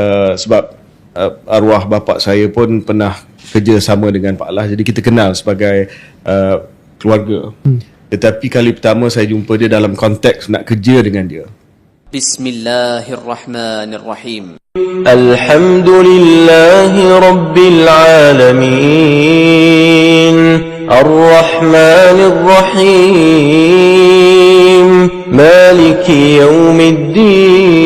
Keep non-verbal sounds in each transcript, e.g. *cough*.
uh, sebab uh, arwah bapa saya pun pernah kerja sama dengan Pak Lah. Jadi kita kenal sebagai uh, keluarga. Hmm. tetapi kali pertama saya jumpa dia dalam konteks nak kerja dengan dia. Bismillahirrahmanirrahim. Alhamdulillahi Rabbil Alamin. Ar-Rahmanir-Rahim. Maliki Yawmiddin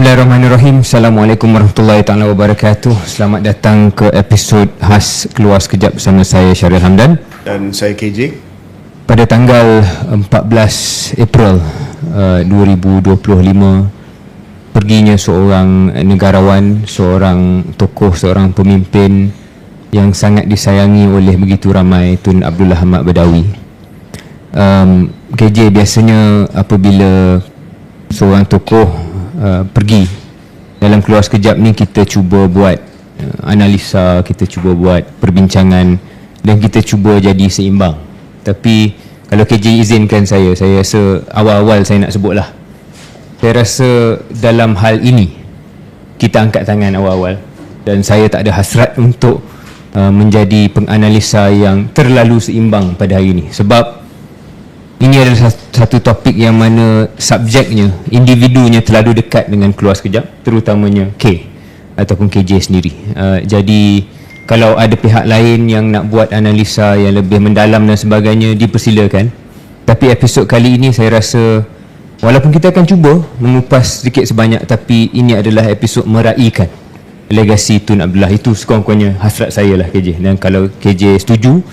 Bismillahirrahmanirrahim. Assalamualaikum warahmatullahi taala wabarakatuh. Selamat datang ke episod khas Keluar Sekejap bersama saya Syaril Hamdan. Dan saya KJ Pada tanggal 14 April uh, 2025 Perginya seorang negarawan Seorang tokoh, seorang pemimpin Yang sangat disayangi oleh begitu ramai Tun Abdullah Ahmad Badawi. Um, KJ biasanya apabila seorang tokoh uh, pergi dalam keluar sekejap ni kita cuba buat uh, analisa, kita cuba buat perbincangan dan kita cuba jadi seimbang. Tapi kalau KJ izinkan saya, saya rasa awal-awal saya nak sebut lah. Saya rasa dalam hal ini kita angkat tangan awal-awal dan saya tak ada hasrat untuk uh, menjadi penganalisa yang terlalu seimbang pada hari ini sebab ini adalah satu topik yang mana subjeknya, individunya terlalu dekat dengan keluar sekejap, terutamanya K ataupun KJ sendiri. Uh, jadi kalau ada pihak lain yang nak buat analisa yang lebih mendalam dan sebagainya, dipersilakan. Tapi episod kali ini saya rasa walaupun kita akan cuba mengupas sedikit sebanyak tapi ini adalah episod meraihkan legasi Tun Abdullah itu sekurang-kurangnya hasrat saya lah KJ dan kalau KJ setuju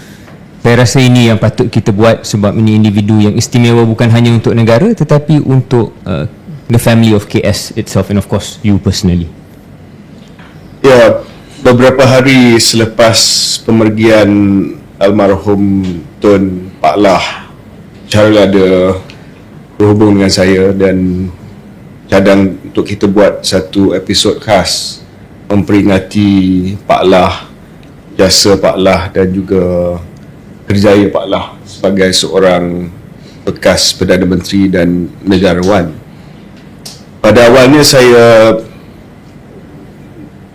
saya rasa ini yang patut kita buat sebab ini individu yang istimewa bukan hanya untuk negara tetapi untuk uh, the family of KS itself and of course you personally. ya beberapa hari selepas pemergian almarhum Tun Pak Lah Syaril ada berhubung dengan saya dan cadang untuk kita buat satu episod khas memperingati Pak Lah jasa Pak Lah dan juga kerjaya Pak Lah sebagai seorang bekas Perdana Menteri dan negarawan. Pada awalnya saya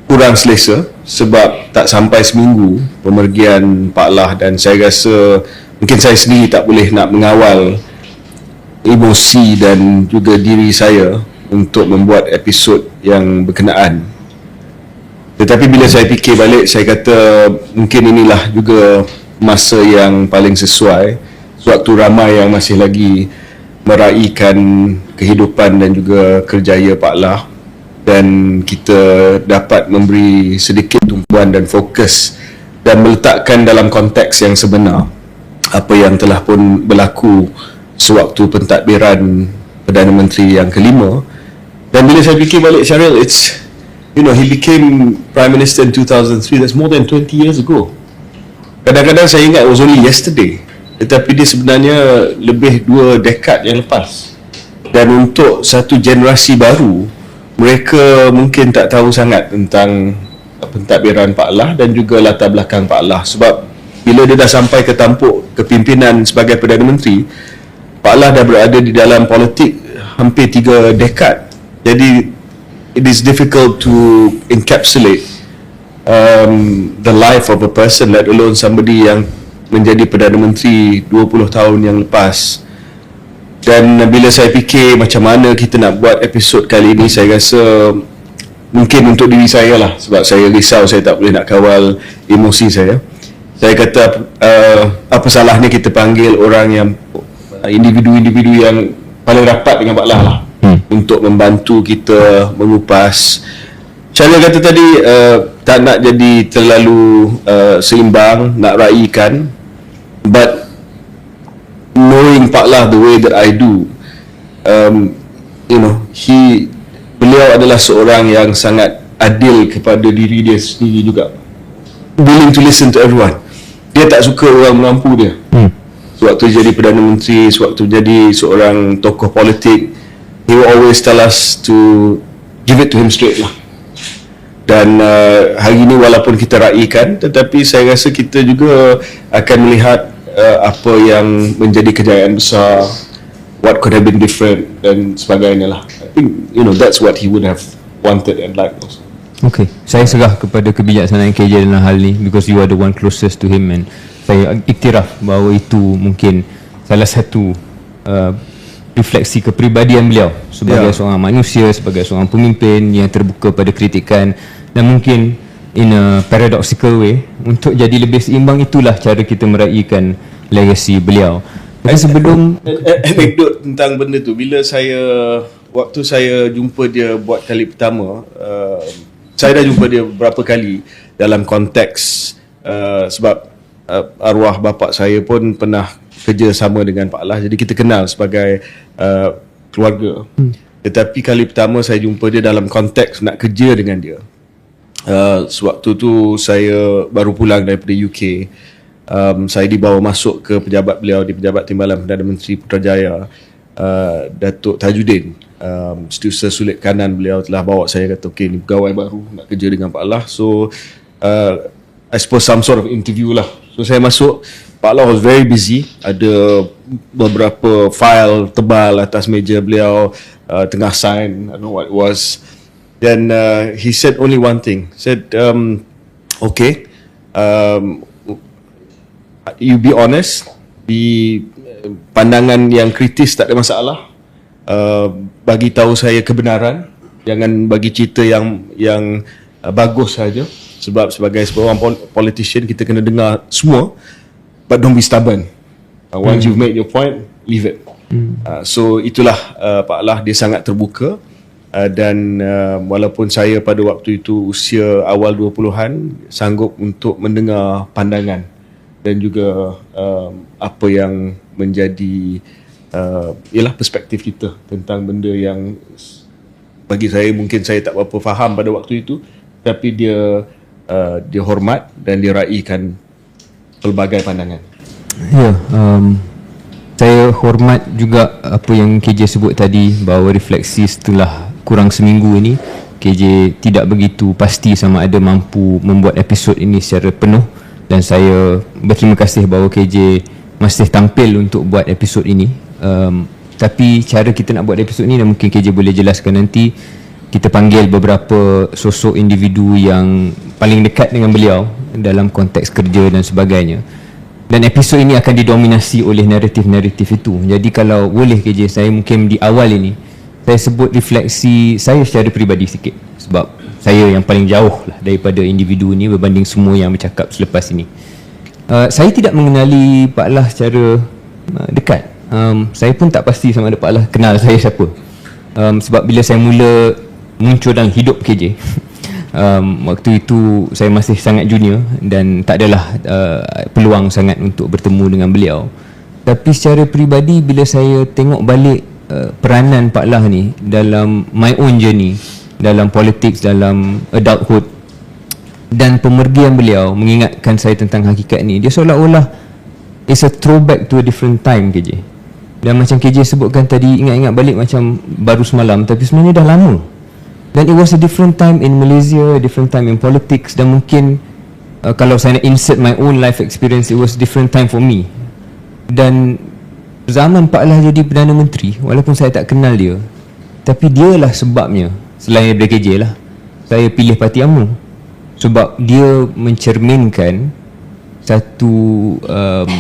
kurang selesa sebab tak sampai seminggu pemergian Pak Lah dan saya rasa mungkin saya sendiri tak boleh nak mengawal emosi dan juga diri saya untuk membuat episod yang berkenaan. Tetapi bila saya fikir balik saya kata mungkin inilah juga masa yang paling sesuai waktu ramai yang masih lagi meraihkan kehidupan dan juga kerjaya Pak Lah dan kita dapat memberi sedikit tumpuan dan fokus dan meletakkan dalam konteks yang sebenar apa yang telah pun berlaku sewaktu pentadbiran Perdana Menteri yang kelima. Dan bila saya fikir balik Syaril it's you know he became Prime Minister in 2003 that's more than 20 years ago Kadang-kadang saya ingat was only yesterday Tetapi dia sebenarnya lebih dua dekad yang lepas. Dan untuk satu generasi baru Mereka mungkin tak tahu sangat tentang pentadbiran Pak Lah Dan juga latar belakang Pak Lah. Sebab bila dia dah sampai ke tampuk kepimpinan sebagai Perdana Menteri Pak Lah dah berada di dalam politik hampir tiga dekad Jadi it is difficult to encapsulate um, the life of a person let alone somebody yang menjadi Perdana Menteri 20 tahun yang lepas. Dan bila saya fikir macam mana kita nak buat episod kali ini saya rasa mungkin untuk diri saya lah. Sebab saya risau saya tak boleh nak kawal emosi saya. Saya kata uh, apa salahnya kita panggil orang yang individu-individu yang paling rapat dengan Pak Lah lah hmm. untuk membantu kita mengupas? Syaril kata tadi uh, tak nak jadi terlalu uh, seimbang, nak raikan but knowing Pak Lah the way that I do um, you know he beliau adalah seorang yang sangat adil kepada diri dia sendiri juga willing to listen to everyone. Dia tak suka orang mengampu dia. Hmm. Sewaktu jadi Perdana Menteri, sewaktu jadi seorang tokoh politik, he will always tell us to give it to him straight lah. Dan uh, hari ini walaupun kita raikan, tetapi saya rasa kita juga akan melihat uh, apa yang menjadi kejayaan besar, what could have been different dan sebagainya lah. I think, you know, that's what he would have wanted and liked also. Okay, saya serah kepada kebijaksanaan KJ dalam hal ni because you are the one closest to him and saya iktiraf bahawa itu mungkin salah satu uh, refleksi kepribadian beliau sebagai Ya. seorang manusia, sebagai seorang pemimpin yang terbuka pada kritikan dan mungkin in a paradoxical way untuk jadi lebih seimbang itulah cara kita meraihkan legacy beliau. Tapi sebelum A- a- anekdot tentang benda tu bila saya waktu saya jumpa dia buat kali pertama uh, saya dah jumpa dia beberapa kali dalam konteks uh, sebab uh, arwah bapa saya pun pernah kerja sama dengan Pak Allah jadi kita kenal sebagai uh, keluarga hmm. tetapi kali pertama saya jumpa dia dalam konteks nak kerja dengan dia uh, sewaktu tu saya baru pulang daripada UK um, saya dibawa masuk ke pejabat beliau di Pejabat Timbalan Perdana Menteri Putrajaya uh, Datuk Tajuddin um, setiausaha sulit kanan beliau telah bawa saya kata okay ni pegawai baru nak kerja dengan Pak Allah so uh, I suppose some sort of interview lah. So saya masuk. Pak Allah was very busy. Ada beberapa file tebal atas meja beliau uh, tengah sign I don't know what it was Then uh, he said only one thing. Said, um, okay, um, you be honest. Di uh, pandangan yang kritis tak ada masalah. Uh, bagi tahu saya kebenaran. Jangan bagi cerita yang yang uh, bagus saja. Sebab sebagai seorang pol- politician kita kena dengar semua. But don't be stubborn. Uh, once you've made your point, leave it. Uh, so itulah uh, Pak Allah dia sangat terbuka uh, dan uh, walaupun saya pada waktu itu usia awal 20-an sanggup untuk mendengar pandangan dan juga um, apa yang menjadi uh, ialah perspektif kita tentang benda yang bagi saya mungkin saya tak berapa faham pada waktu itu tapi dia uh, dia hormat dan dia raikan pelbagai pandangan. Ya, um, saya hormat juga apa yang KJ sebut tadi bahawa refleksi setelah kurang seminggu ini KJ tidak begitu pasti sama ada mampu membuat episod ini secara penuh dan saya berterima kasih bahawa KJ masih tampil untuk buat episod ini. Um, tapi cara kita nak buat episod ini dan mungkin KJ boleh jelaskan nanti kita panggil beberapa sosok individu yang paling dekat dengan beliau dalam konteks kerja dan sebagainya. Dan episod ini akan didominasi oleh naratif-naratif itu. Jadi kalau boleh KJ saya mungkin di awal ini saya sebut refleksi saya secara peribadi sikit sebab saya yang paling jauh lah daripada individu ini berbanding semua yang bercakap selepas ini. Uh, saya tidak mengenali Pak Lah secara uh, dekat. Um, saya pun tak pasti sama ada Pak Lah kenal saya siapa. Um, sebab bila saya mula muncul dalam hidup KJ *laughs* um, waktu itu saya masih sangat junior dan tak adalah uh, peluang sangat untuk bertemu dengan beliau tapi secara peribadi bila saya tengok balik uh, peranan Pak Lah ni dalam my own journey dalam politics dalam adulthood. Dan pemergian beliau mengingatkan saya tentang hakikat ni. Dia seolah-olah it's a throwback to a different time KJ dan macam KJ sebutkan tadi ingat-ingat balik macam baru semalam tapi sebenarnya dah lama. Dan it was a different time in Malaysia, a different time in politics dan mungkin uh, kalau saya nak insert my own life experience, it was different time for me. Dan zaman Pak Lah jadi Perdana Menteri, walaupun saya tak kenal dia, tapi dialah sebabnya, selain daripada KJ lah, saya pilih Parti UMNO. Sebab dia mencerminkan satu um,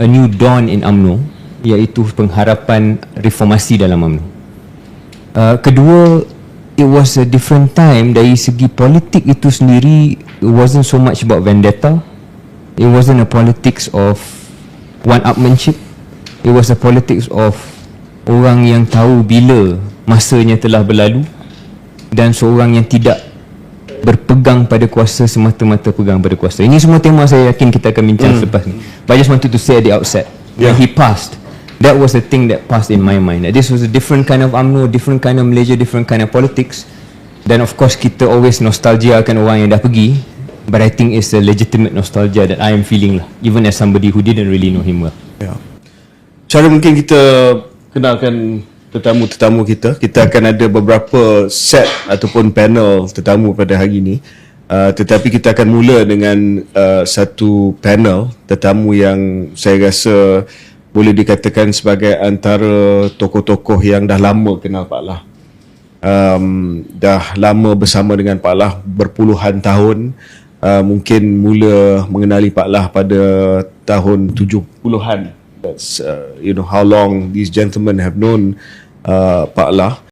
a new dawn in UMNO, iaitu pengharapan reformasi dalam UMNO. Uh, kedua it was a different time dari segi politik itu sendiri it wasn't so much about vendetta it wasn't a politics of one upmanship it was a politics of orang yang tahu bila masanya telah berlalu dan seorang yang tidak berpegang pada kuasa semata-mata pegang pada kuasa. Ini semua tema saya yakin kita akan bincang selepas ni. But I just wanted to say at the outset when Yeah. he passed. That was the thing that passed in my mind. That this was a different kind of UMNO different kind of Malaysia different kind of politics. Dan of course kita always nostalgia akan orang yang dah pergi. But I think it's a legitimate nostalgia that I am feeling lah, even as somebody who didn't really know him well. Cara mungkin kita kenalkan tetamu-tetamu kita. Kita akan ada beberapa set ataupun panel tetamu pada hari ini. Uh, tetapi kita akan mula dengan uh, satu panel tetamu yang saya rasa boleh dikatakan sebagai antara tokoh-tokoh yang dah lama kenal Pak Lah. Um, dah lama bersama dengan Pak Lah berpuluhan tahun. Uh, mungkin mula mengenali Pak Lah pada tahun 70-an. That's uh, you know how long these gentlemen have known uh, Pak Lah.